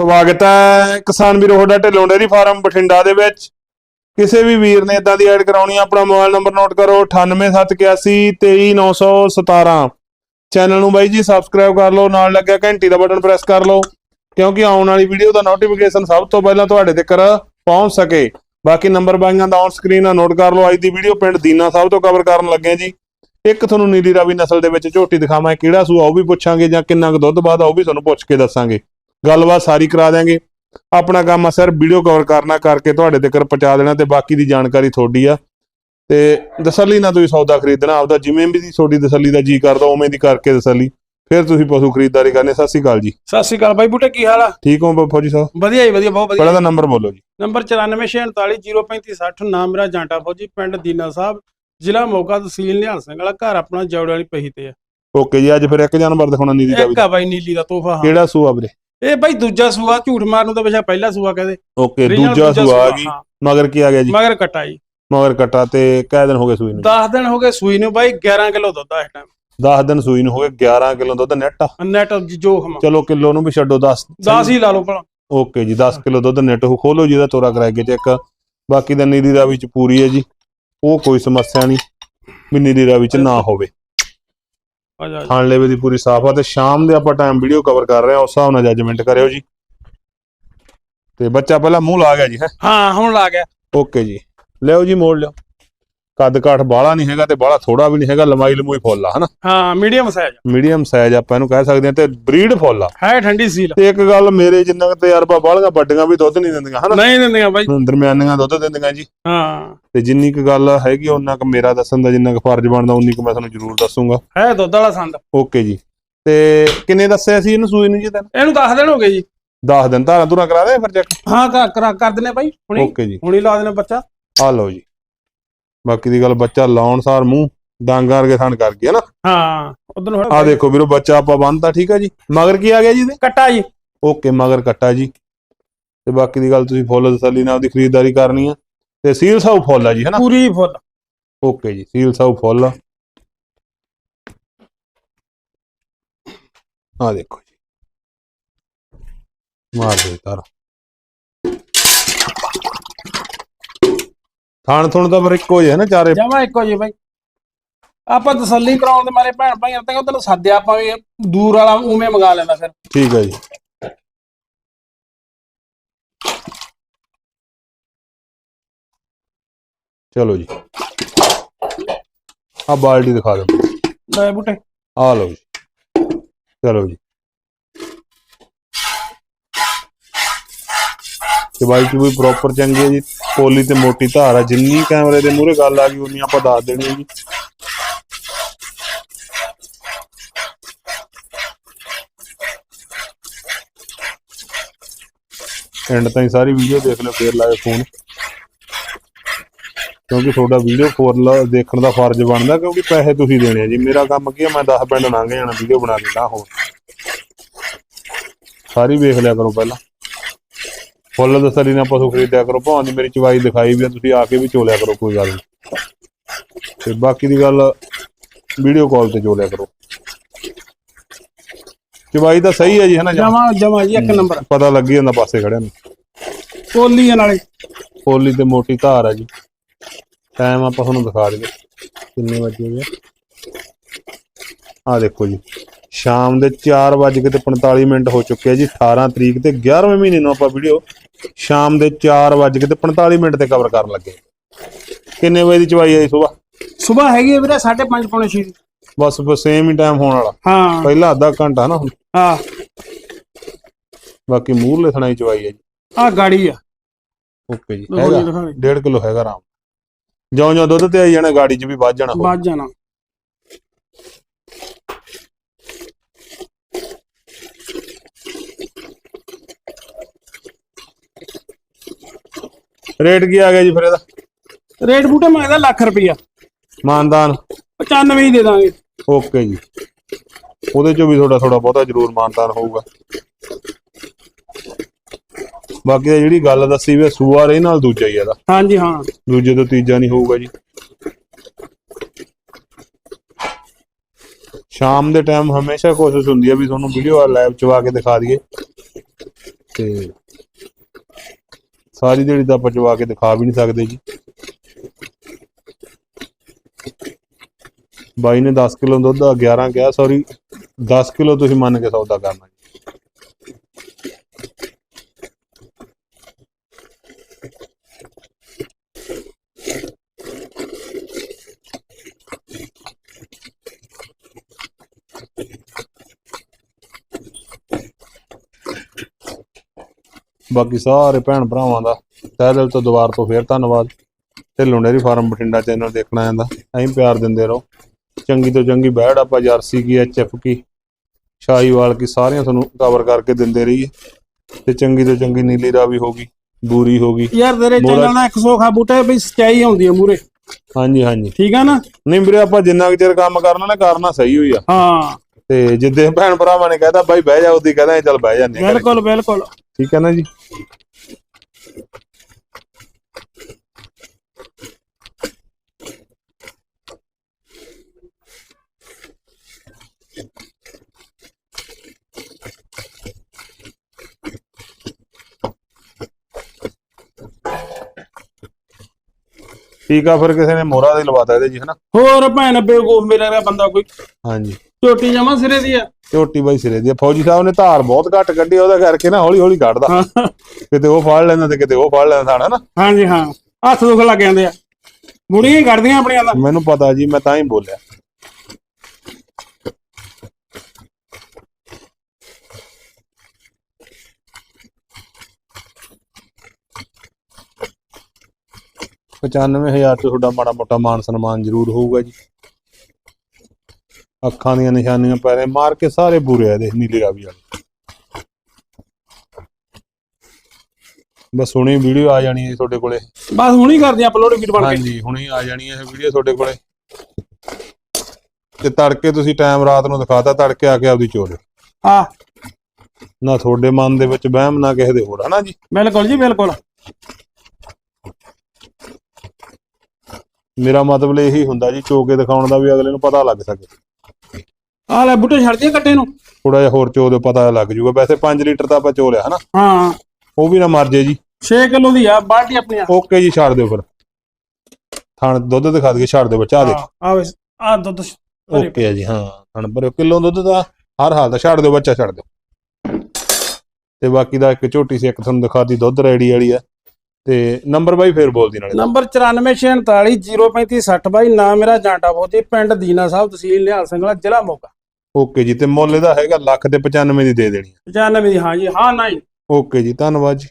ਸਵਾਗਤ ਹੈ ਕਿਸਾਨ ਵੀਰੋ, ਤੁਹਾਡਾ ਢਿੱਲੋਂ ਡੇਅਰੀ ਫਾਰਮ ਬਠਿੰਡਾ ਦੇ ਵਿੱਚ। ਕਿਸੇ ਵੀ ਵੀਰ ਨੇ ਇਦਾਂ ਦੀ ਐਡ ਕਰਾਉਣੀ ਆ, ਆਪਣਾ ਮੋਬਾਈਲ ਨੰਬਰ ਨੋਟ ਕਰੋ 9871823917 ਚੈਨਲ ਨੂੰ ਬਾਈ ਜੀ ਸਬਸਕ੍ਰਾਈਬ ਕਰ ਲਓ, ਨਾਲ ਲੱਗਿਆ ਘੰਟੀ ਦਾ ਬਟਨ ਪ੍ਰੈਸ ਕਰ ਲਓ, ਕਿਉਂਕਿ ਆਉਣ ਵਾਲੀ ਵੀਡੀਓ ਦਾ ਨੋਟੀਫਿਕੇਸ਼ਨ ਸਭ ਤੋਂ ਪਹਿਲਾਂ ਤੁਹਾਡੇ ਤੱਕ ਪਹੁੰਚ ਸਕੇ। ਬਾਕੀ ਨੰਬਰ ਬਾਈਆਂ ਦਾ ਔਨ ਸਕਰੀਨ ਆ, ਨੋਟ ਕਰ ਲਓ, ਅੱਜ ਦੀ ਵੀਡੀਓ ਪਿੰਡ ਦੀਨਾ ਸਾਹਿਬ ਤੋਂ ਕਵਰ ਕਰਨ ਲੱਗੇ ਜੀ। ਇੱਕ ਤੁਹਾਨੂੰ ਨੀਲੀ ਰਾਵੀ ਨਸਲ ਦੇ ਵਿੱਚ ਝੋਟੀ ਦਿਖਾਵਾਂ, ਕਿਹੜਾ ਸੂਆ ਉਹ ਵੀ ਪੁੱਛਾਂਗੇ ਜਾਂ ਕਿੰਨਾ ਕੁ ਦੁੱਧ ਬਾਅਦ ਉਹ ਵੀ ਤੁਹਾਨੂੰ ਪੁੱਛ ਕੇ ਦੱਸਾਂਗੇ। ਗੱਲਬਾਤ ਸਾਰੀ ਕਰਾ ਦਿਆਂਗੇ। ਆਪਣਾ ਕੰਮ ਆ ਸਰ ਵੀਡੀਓ ਕਵਰ ਕਰਨਾ ਕਰਕੇ ਤੁਹਾਡੇ ਤੱਕ ਪਹੁੰਚਾ ਦੇਣਾ ਤੇ ਬਾਕੀ ਦੀ ਜਾਣਕਾਰੀ ਤੁਹਾਡੀ ਆ। ਤੇ ਤਸੱਲੀ ਨਾਲ ਤੁਸੀਂ ਸੌਦਾ ਖਰੀਦਣਾ ਆਪਦਾ ਜਿਵੇਂ ਵੀ ਦੀ ਤੁਹਾਡੀ ਤਸੱਲੀ ਦਾ ਜੀ ਕਰਦਾ ਉਵੇਂ ਦੀ ਕਰਕੇ ਤਸੱਲੀ। ਫਿਰ ਤੁਸੀਂ ਪਸ਼ੂ ਖਰੀਦਦਾਰੀ ਕਰਨੀ। ਸਤਿ ਸ਼੍ਰੀ ਅਕਾਲ ਜੀ। ਸਤਿ ਸ਼੍ਰੀ ਅਕਾਲ ਬਾਈ ਬੂਟੇ ਕੀ ਹਾਲ ਆ? ਠੀਕ ਹੋ ਫੌਜੀ ਸਾਹਿਬ ਵਧੀਆ ਜੀ ਵਧੀਆ ਬਹੁਤ ਪਹਿਲਾਂ ਵਧੀਆ ਦਾ ਨੰਬਰ ਬੋਲੋ ਜੀ। ਨੰਬਰ 9448035060 ਨਾਮ ਮੇਰਾ ਜਾਂਟਾ ਫੌਜੀ ਪਿੰਡ ਦੀਨਾ ਸਾਹਿਬ ਜ਼ਿਲ੍ਹਾ ਮੋਗਾ ਤਹਿਸੀਲ ਨਿਹਾਲ ਸਿੰਘ ਵਾਲਾ ਘਰ ਆਪਣਾ ਜੌੜੇ ਵਾਲੀ ਪਹੀ ਤੇ ਆ। ਓਕੇ ਜੀ ਅੱਜ ਫਿਰ ਇੱਕ ਜਾਨਵਰ ਦਿਖਾਉਣਾ ਨੀਲੀ ਦਾ ਵੀ। ਇੱਕ ਆ ਬਾਈ ਨੀਲੀ ਦਾ ਤੋਹਫਾ ਕਿਹੜਾ ਸੂਆ ਵੀਰੇ? ਇਹ ਬਾਈ ਦੂਜਾ ਸੂਆ ਝੂਠ ਮਾਰਨ ਨੂੰ ਤਾਂ ਬੇਸ਼ੱਕ ਪਹਿਲਾ ਸੂਆ ਕਹਦੇ। ਓਕੇ Original ਦੂਜਾ ਸੂਆ ਆ ਗਈ। ਹਾਂ। ਮਗਰ ਕੀ ਆ ਗਿਆ ਜੀ? ਮਗਰ ਕਟਾ ਜੀ। ਮਗਰ ਕਟਾ ਤੇ ਕੈ ਦਿਨ ਹੋ ਗਏ ਸੂਈ ਨੂੰ? 10 ਦਿਨ ਹੋ ਗਏ ਸੂਈ ਨੂੰ ਬਾਈ 11 ਕਿਲੋ ਦੁੱਧ ਆ ਇਸ ਟਾਈਮ 10 ਦਿਨ ਸੂਈ ਨੂੰ ਹੋ ਗਏ 11 ਕਿਲੋ ਦੁੱਧ ਨੈਟ ਨੈਟ ਜੋ ਹਮ ਚਲੋ ਕਿਲੋ ਨੂੰ ਵੀ ਛੱਡੋ 10 10 ਹੀ ਲਾ ਲਓ ਭਲਾ। ਓਕੇ ਜੀ 10 ਕਿਲੋ ਦੁੱਧ ਨੈਟ ਖੋਲੋ ਜੀ ਦਾ ਤੋਰਾ ਕਰਾ ਕੇ ਚੈੱਕ ਬਾਕੀ ਦਾ ਨੀਲੀ ਰਾਵੀ ਚ ਪੂਰੀ ਹੈ ਜੀ। ਉਹ ਕੋਈ ਸਮੱਸਿਆ ਨਹੀਂ। ਵੀ ਨੀਲੀ ਰਾਵੀ ਚ ਨਾ ਹੋਵੇ। ਆ ਖਾਣ ਲੈਵੇ ਦੀ ਪੂਰੀ ਸਾਫ਼ ਆ ਤੇ ਸ਼ਾਮ ਦੇ ਆਪਾਂ ਟਾਈਮ ਵੀਡੀਓ ਕਵਰ ਕਰ ਰਹੇ ਹਾਂ ਉਸ ਹਿਸਾਬ ਨਾਲ ਜੱਜਮੈਂਟ ਕਰਿਓ ਜੀ। ਤੇ ਬੱਚਾ ਪਹਿਲਾਂ ਮੂੰਹ ਲਾ ਗਿਆ ਜੀ ਹੈ? ਹਾਂ ਹੁਣ ਲਾ ਗਿਆ। ਓਕੇ ਜੀ। ਲਿਓ ਜੀ ਮੋੜ ਲਿਓ ਕੱਦ ਕਾਠ ਬਾਹਲਾ ਨਹੀਂ ਹੈਗਾ ਤੇ ਬਾਹਲਾ ਥੋੜਾ ਵੀ ਨਹੀਂ ਹੈਗਾ ਲੰਮਾਈ ਲਮੂਈ ਫੁੱਲ ਆ ਹਨਾ? ਹਾਂ ਮੀਡੀਅਮ ਸਾਈਜ਼ ਮੀਡੀਅਮ ਸਾਈਜ਼ ਆਪਾਂ ਇਹਨੂੰ ਕਹਿ ਸਕਦੇ ਹਾਂ ਤੇ ਬਰੀਡ ਫੁੱਲ ਆ। ਹੈ ਠੰਡੀ ਸੀਲ ਤੇ ਇੱਕ ਗੱਲ ਮੇਰੇ ਜਿੰਨਾ ਤਜਰਬਾ ਬਾਹਲੀਆਂ ਵੱਡੀਆਂ ਵੀ ਦੁੱਧ ਨਹੀਂ ਦਿੰਦੀਆਂ ਹਨਾ? ਨਹੀਂ ਦਿੰਦੀਆਂ ਬਾਈ। ਦਰਮਿਆਨੀਆਂ ਦੁੱਧ ਦਿੰਦੀਆਂ ਜੀ। ਹਾਂ। ਤੇ ਜਿੰਨੀ ਕੁ ਗੱਲ ਹੈਗੀ ਉਹਨਾਂ ਕੁ ਮੇਰਾ ਦੱਸਣ ਦਾ ਜਿੰਨਾ ਕੁ ਫਰਜ਼ ਬਣਦਾ ਉਨੀ ਕੁ ਮੈਂ ਤੁਹਾਨੂੰ ਜ਼ਰੂਰ ਦੱਸੂਗਾ। ਹੈ ਦੁੱਧ ਵਾਲਾ ਸੰਦ। ਓਕੇ ਜੀ। ਤੇ ਕਿੰਨੇ ਦੱਸਿਆ ਸੀ ਇਹਨੂੰ ਸੂਈ ਨੂੰ ਜੀ ਤੈਨੂੰ? ਇਹਨੂੰ 10 ਦਿਨ ਹੋ ਗਏ ਜੀ। 10 ਦਿਨ ਧਾਰਾਂ ਧੁਰਾਂ ਕਰਾ ਦੇ ਫਿਰ ਚੈੱਕ? ਹਾਂ ਕਰ- ਕਰ ਕਰ ਦਿੰਨੇ ਬਾਈ ਹੁਣੀ। ਓਕੇ ਜੀ। ਹੁਣੀ ਲਾ ਦੇਣਾ ਬੱਚਾ। ਆ ਲਓ ਜੀ। ਬਾਕੀ ਦੀ ਗੱਲ ਬੱਚਾ ਲਾਉਣ ਸਾਰ ਮੂੰਹ ਡਾਂਗਾ ਵਰਗੇ ਥਣ ਕਰ ਗਿਆ ਨਾ ਹਾਂ ਨੂੰ ਆ ਦੇਖੋ ਵੀਰੋ ਬੱਚਾ ਆਪਾਂ ਬੰਨਤਾ ਠੀਕ ਆ ਜੀ? ਮਗਰ ਕੀ ਆ ਗਿਆ ਜੀ ਇਹਦੇ? ਕੱਟਾ ਜੀ। ਓਕੇ ਮਗਰ ਕੱਟਾ ਜੀ। ਤੇ ਬਾਕੀ ਦੀ ਗੱਲ ਤੁਸੀਂ ਫੁੱਲ ਤਸੱਲੀ ਨਾਲ ਉਹਦੀ ਖਰੀਦਦਾਰੀ ਕਰਨੀ ਆ। ਤੇ ਸੀਲ ਸਾਊ ਫੁੱਲ ਆ ਜੀ ਹੈਨਾ? ਪੂਰੀ ਫੁੱਲ। ਓਕੇ ਜੀ ਸੀਲ ਸਾਊ ਫੁੱਲ ਆ। ਆਹ ਦੇਖੋ ਜੀ। ਮਾਰ ਦੇ ਤਾਰ। ਥਾਣ ਥੁਣ ਦਾ ਫਿਰ ਇੱਕੋ ਜਿਹਾ ਨਾ ਚਾਰੇ। ਜਮਾ ਇੱਕੋ ਜੀ ਬਾਈ। ਆਪਾਂ ਤਸੱਲੀ ਕਰਾਉਣ ਦੇ ਮਾਰੇ ਭੈਣ ਭਾਈਆਂ ਤੇ ਤੈਨੂੰ ਸੱਦਿਆ ਆਪਾਂ ਵੀ ਦੂਰ ਵਾਲਾ ਉਵੇਂ ਮੰਗਾ ਲੈਂਦਾ ਫਿਰ। ਠੀਕ ਹੈ ਜੀ। ਚਲੋ ਜੀ। ਆ ਬਾਲਟੀ ਦਿਖਾ ਦਿਓ। ਲੈ ਬੁੱਟੇ। ਆ ਲਓ ਜੀ। ਚਲੋ ਜੀ। ਤੇ ਬਾਈ ਚ ਵੀ ਪ੍ਰੋਪਰ ਚੰਗੀ ਹੈ ਜੀ। ਪੋਲੀ ਤੇ ਮੋਟੀ ਧਾਰ ਆ। ਜਿੰਨੀ ਕੈਮਰੇ ਦੇ ਮੂਹਰੇ ਗੱਲ ਆ ਗਈ ਉਨੀ ਆਪਾਂ ਦੱਸ ਦੇਣੀ ਹੈ ਜੀ। ਐਂਡ ਤਾਈਂ ਸਾਰੀ ਵੀਡੀਓ ਦੇਖ ਲਿਓ ਫੇਰ ਲਾਇਓ ਫੋਨ ਕਿਉਂਕਿ ਤੁਹਾਡਾ ਵੀਡੀਓ ਫੋਰ ਦੇਖਣ ਦਾ ਫਰਜ਼ ਬਣਦਾ ਕਿਉਂਕਿ ਪੈਸੇ ਤੁਸੀਂ ਦੇਣੇ ਆ ਜੀ। ਮੇਰਾ ਕੰਮ ਕੀ ਆ ਮੈਂ 10 ਪਿੰਡ ਲੰਘ ਜਾਣਾ ਵੀਡੀਓ ਬਣਾ ਕੇ ਨਾ ਹੋਰ। ਸਾਰੀ ਵੇਖ ਲਿਆ ਕਰੋ ਪਹਿਲਾਂ। ਫੁੱਲ ਦਸਰੀ ਨਾਲ ਪਸ਼ੂ ਖਰੀਦਿਆ ਕਰੋ ਭਾਵੇਂ ਦੀ ਮੇਰੀ ਚਵਾਈ ਦਿਖਾਈ ਵੀ ਆ ਤੁਸੀਂ ਆ ਕੇ ਵੀ ਚੋਲਿਆ ਕਰੋ ਕੋਈ ਗੱਲ ਨਹੀਂ। ਤੇ ਬਾਕੀ ਦੀ ਗੱਲ ਵੀਡੀਓ ਕਾਲ ਤੇ ਚੋਲਿਆ ਕਰੋ। ਚਵਾਈ ਤਾਂ ਸਹੀ ਹੈ ਜੀ? ਹਨਾ ਜਮਾ ਜਮਾ ਜੀ ਇੱਕ ਨੰਬਰ। ਪਤਾ ਲੱਗੀ ਜਾਂਦਾ ਪਾਸੇ ਖੜਿਆ ਨੂੰ। ਕੋਲੀ ਨਾਲੇ। ਪੋਲੀ ਤੇ ਮੋਟੀ ਧਾਰ ਆ ਜੀ। ਟਾਈਮ ਆਪਾਂ ਤੁਹਾਨੂੰ ਦਿਖਾ ਦਈਏ ਕਿੰਨੇ ਵਜੇ ਹੋਏ ਆ। ਦੇਖੋ ਜੀ। ਸ਼ਾਮ ਦੇ 4 ਵਜੇ ਤੇ 45 ਮਿੰਟ ਹੋ ਚੁੱਕੇ ਆ ਜੀ 18 ਤਰੀਕ ਤੇ 11ਵੇਂ ਮਹੀਨੇ ਨੂੰ ਆਪਾਂ ਵੀਡੀਓ ਸ਼ਾਮ ਦੇ 4 ਵਜੇ ਤੇ 45 ਮਿੰਟ ਤੇ ਕਵਰ ਕਰਨ ਲੱਗੇ ਕਿੰਨੇ ਵਜੇ ਦੀ ਚਵਾਈ ਆਈ ਸਵੇਰ ਸਵੇਰ ਹੈਗੀ ਆ ਵੀਰੇ 5:30 ਪੌਣੇ 6 ਬਸ ਸੇਮ ਹੀ ਟਾਈਮ ਹੋਣ ਵਾਲਾ। ਹਾਂ। ਪਹਿਲਾ ਅੱਧਾ ਘੰਟਾ ਨਾ ਹੁਣ। ਹਾਂ। ਬਾਕੀ ਮੂਹਰਲੇ ਥਣਾ ਹੀ ਚਵਾਈ ਹੈ ਜੀ। ਆ ਗਾੜੀ ਆ। ਓਕੇ ਜੀ ਹੈਗਾ। ਦਿਖਾਓ। 1.5 ਕਿਲੋ ਹੈਗਾ ਆਰਾਮ। ਜਿਉਂ ਜਿਉਂ ਦੁੱਧ ਤੇ ਆਈ ਜਾਣਾ ਗਾੜੀ 'ਚ ਵੀ ਵੱਧ ਜਾਣਾ ਹੋਰ। ਵੱਜ ਜਾਣਾ। ਰੇਟ ਕੀ ਆ ਗਿਆ ਜੀ ਫਿਰ ਇਹਦਾ? ਰੇਟ ਬੂਟੇ ਮੰਗਦਾ ਲੱਖ ਰੁਪਈਆ। ਮਾਨਦਾਨ। 95 ਹੀ ਦੇ ਦਾਂਗੇ। ਓਕੇ ਜੀ। ਉਹਦੇ ਚੋਂ ਵੀ ਥੋੜਾ ਥੋੜਾ ਬਹੁਤਾ ਜ਼ਰੂਰ ਮਾਨਦਾਨ ਹੋਊਗਾ। ਬਾਕੀ ਤਾਂ ਜਿਹੜੀ ਗੱਲ ਦੱਸੀ ਵੀ ਆ, ਸੂਆ ਰੇ ਨਾਲ ਦੂਜਾ ਹੀ ਇਹਦਾ। ਹਾਂਜੀ ਹਾਂ। ਦੂਜੇ ਤੋਂ ਤੀਜਾ ਨਹੀਂ ਹੋਊਗਾ ਜੀ। ਸ਼ਾਮ ਦੇ ਟਾਈਮ ਹਮੇਸ਼ਾ ਕੋਸ਼ਿਸ਼ ਹੁੰਦੀ ਹੈ ਵੀ ਤੁਹਾਨੂੰ ਵੀਡੀਓ ਲਾਈਵ ਚਵਾ ਕੇ ਦਿਖਾ ਦਈਏ। ਤੇ ਸਾਰੀ ਦਿਹਾੜੀ ਤਾਂ ਆਪਾਂ ਚਵਾ ਕੇ ਦਿਖਾ ਵੀ ਨਹੀਂ ਸਕਦੇ ਜੀ। ਬਾਈ ਨੇ 10 ਕਿਲੋ ਦੁੱਧ ਦਾ 11 ਕਿਹਾ ਸੌਰੀ 10 ਕਿਲੋ ਤੁਸੀਂ ਮੰਨ ਕੇ ਸੌਦਾ ਕਰਨਾ ਬਾਕੀ ਸਾਰੇ ਭੈਣ ਭਰਾਵਾਂ ਦਾ ਤਹਿ ਦਿਲ ਤੋਂ ਦੁਬਾਰ ਤੋਂ ਫੇਰ ਧੰਨਵਾਦ। Dhillon dairy farm Bathinda channel ਦੇਖਣਾ ਆਂਦਾ ਐਂ ਪਿਆਰ ਦਿੰਦੇ ਰਹੋ। ਚੰਗੀ ਤੋਂ ਚੰਗੀ ਬੈੜ ਆਪਾਂ ਜਰਸੀ ਕੀ ਐਚਐਫ ਕੀ ਸ਼ਾਹੀਵਾਲ ਕੀ ਸਾਰੀਆਂ ਤੁਹਾਨੂੰ ਕਵਰ ਕਰਕੇ ਦਿੰਦੇ ਰਹੀਏ। ਤੇ ਚੰਗੀ ਤੋਂ ਚੰਗੀ ਨੀਲੀ ਰਾਵੀ ਹੋਗੀ ਬੂਰੀ ਹੋਗੀ ਯਾਰ ਤੇਰੇ ਚੈਨਲ ਦਾ 100 ਖਾ ਬੂਟੇ ਬਈ ਸਚਾਈ ਆਉਂਦੀ ਆ ਮੂਰੇ। ਹਾਂਜੀ ਹਾਂਜੀ। ਠੀਕ ਆ ਨਾ? ਨਹੀਂ ਵੀਰੇ ਆਪਾਂ ਜਿੰਨਾ ਕੁ ਚਿਰ ਕੰਮ ਕਰਨਾ ਨਾ ਕਰਨਾ ਸਹੀ ਹੋਈ ਆ। ਹਾਂ। ਤੇ ਜਿੱਦੇ ਭੈਣ ਭਰਾਵਾਂ ਨੇ ਕਹਿਤਾ ਬਾਈ ਬਹਿ ਜਾ ਉਹਦੀ ਕਹਿੰਦਾ ਚੱਲ ਬਹਿ ਜਾਂਦੇ। ਬਿਲਕੁਲ ਬਿਲਕੁਲ। ਠੀਕ ਹੈ ਨਾ ਜੀ? ਟੀਕਾ ਫਿਰ ਕਿਸੇ ਨੇ ਮੋਹਰਾ ਦੇ ਲਵਾਤਾ ਇਹਦੇ ਜੀ ਹਨਾ? ਹੋਰ ਭੈਣ ਬੇਵਕੂਫ ਮੇਰਾ ਬੰਦਾ ਕੋਈ। ਹਾਂਜੀ। ਝੋਟੀ ਜਮਾ ਸਿਰੇ ਦੀ ਆ। ਝੋਟੀ ਬਾਈ ਸਿਰੇ ਦੀ ਆ। ਫੌਜੀ ਸਾਹਿਬ ਨੇ ਧਾਰ ਬਹੁਤ ਘੱਟ ਕੱਢੀ ਆ, ਉਹਦਾ ਕਰਕੇ ਨਾ ਹੌਲੀ ਹੌਲੀ ਕੱਢਦਾ ਕਿਤੇ ਉਹ ਫੜ ਲੈਂਦਾ ਤੇ ਕਿਤੇ ਉਹ ਫੜ ਲੈਂਦਾ ਥਾਣਾ ਨਾ ਹਾਂਜੀ ਹਾਂ। ਹੱਥ ਦੁਖ ਲੱਗ ਜਾਂਦੇ ਆ। ਬੁੜੀਆਂ ਹੀ ਕੱਢਦੀਆਂ ਆਪਣੀਆਂ ਦਾ ਮੈਨੂੰ ਪਤਾ ਜੀ ਮੈਂ ਤਾਂ ਹੀ ਬੋਲਿਆ। ਪਚਾਨਵੇਂ ਹਜ਼ਾਰ ਤੋਂ ਤੁਹਾਡਾ ਮਾੜਾ ਮੋਟਾ ਮਾਨ ਸਨਮਾਨ ਜ਼ਰੂਰ ਹੋਊਗਾ ਜੀ। ਅੱਖਾਂ ਦੀਆਂ ਨਿਸ਼ਾਨੀਆਂ ਪੈਰੇ ਮਾਰ ਕੇ ਸਾਰੇ ਬੁਰੇ ਆ ਇਹਦੇ ਨੀਲੇ ਰਾਵੀ ਵਾਲੇ। ਬਸ ਹੁਣੇ ਵੀਡੀਓ ਆ ਜਾਣੀ ਹੈ ਤੁਹਾਡੇ ਕੋਲੇ। ਬਸ ਹੁਣੀ ਕਰਦੇ ਅਪਲੋਡ ਵੀਡ ਬਣ ਕੇ। ਹਾਂਜੀ ਹੁਣੇ ਆ ਜਾਣੀ ਹੈ ਇਹ ਵੀਡੀਓ ਤੁਹਾਡੇ ਕੋਲੇ। ਤੇ ਤੜਕੇ ਤੁਸੀਂ ਟਾਈਮ ਰਾਤ ਨੂੰ ਦਿਖਾਤਾ ਤੜਕੇ ਆ ਕੇ ਆਪਦੀ ਚੋਲੇ ਹਾਂ। ਨਾ ਤੁਹਾਡੇ ਮਨ ਦੇ ਵਿੱਚ ਵਹਿਮ ਨਾ ਕਿਸੇ ਦੇ ਹੋਰ ਹਨਾ ਜੀ? ਬਿਲਕੁਲ ਜੀ ਬਿਲਕੁਲ। ਮੇਰਾ ਮਤਲਬ ਇਹੀ ਹੁੰਦਾ ਜੀ ਚੋ ਕੇ ਦਿਖਾਉਣ ਦਾ ਵੀ ਅਗਲੇ ਨੂੰ ਪਤਾ ਲੱਗ ਸਕੇ। ਆ ਲੈ ਬੂਟੇ ਛੱਡ ਦਿਆ ਕੱਟੇ ਨੂੰ। ਥੋੜਾ ਜਿਹਾ ਹੋਰ ਚੋ ਦੇ ਪਤਾ ਲੱਗ ਜੂਗਾ। ਵੈਸੇ 5 ਲੀਟਰ ਤਾਂ ਆਪਾਂ ਚੋ ਲਿਆ ਹਨਾ? ਹਾਂ। ਉਹ ਵੀ ਨਾ ਮਰ ਜੇ ਜੀ। 6 ਕਿਲੋ ਦੀ ਆ ਬਾਲਟੀ ਆਪਣੀਆਂ ਓਕੇ ਜੀ ਛੱਡ ਦਿਓ ਫਿਰ। ਥਣ ਦੁੱਧ ਦਿਖਾ ਦਈਏ ਛੱਡ ਦਿਓ ਬੱਚਾ ਦੇ। ਆ ਵੇ ਆ ਦੁੱਧ ਓਕੇ ਆ ਜੀ ਹਾਂ ਥਣ ਭਰਿਓ ਕਿਲੋ ਦੁੱਧ ਦਾ ਹਰ ਹਾਲ ਦਾ ਛੱਡ ਦਿਓ ਬੱਚਾ ਛੱਡ ਦਿਓ। ਤੇ ਬਾਕੀ ਦਾ ਇੱਕ ਝੋਟੀ ਸੀ ਇੱਕ ਤੁਹਾਨੂੰ ਦਿਖਾਤੀ ਦੁੱਧ ਰੈਡੀ ਵਾਲੀ ਆ। ਤੇ ਨੰਬਰ ਬਾਈ ਫੇਰ ਬੋਲਦੀ ਨਾਲੇ। ਨੰਬਰ 9446403560 ਬਾਈ ਨਾਮ ਮੇਰਾ ਜਾਂਟਾ ਬੋਤੀ ਪਿੰਡ ਦੀਨਾ ਸਾਹਿਬ ਤਹਿਸੀਲ ਨਿਹਾਲ ਸਿੰਘ ਵਾਲਾ ਜ਼ਿਲ੍ਹਾ ਮੋਗਾ। ਓਕੇ ਜੀ ਤੇ ਮੁੱਲ ਇਹਦਾ ਹੈਗਾ ਲੱਖ ਤੇ 95 ਦੀ ਦੇ ਦੇਣੀ 95 ਦੀ ਹਾਂ ਜੀ ਹਾਂ ਨਹੀਂ। ਓਕੇ ਜੀ ਧੰਨਵਾਦ ਜੀ।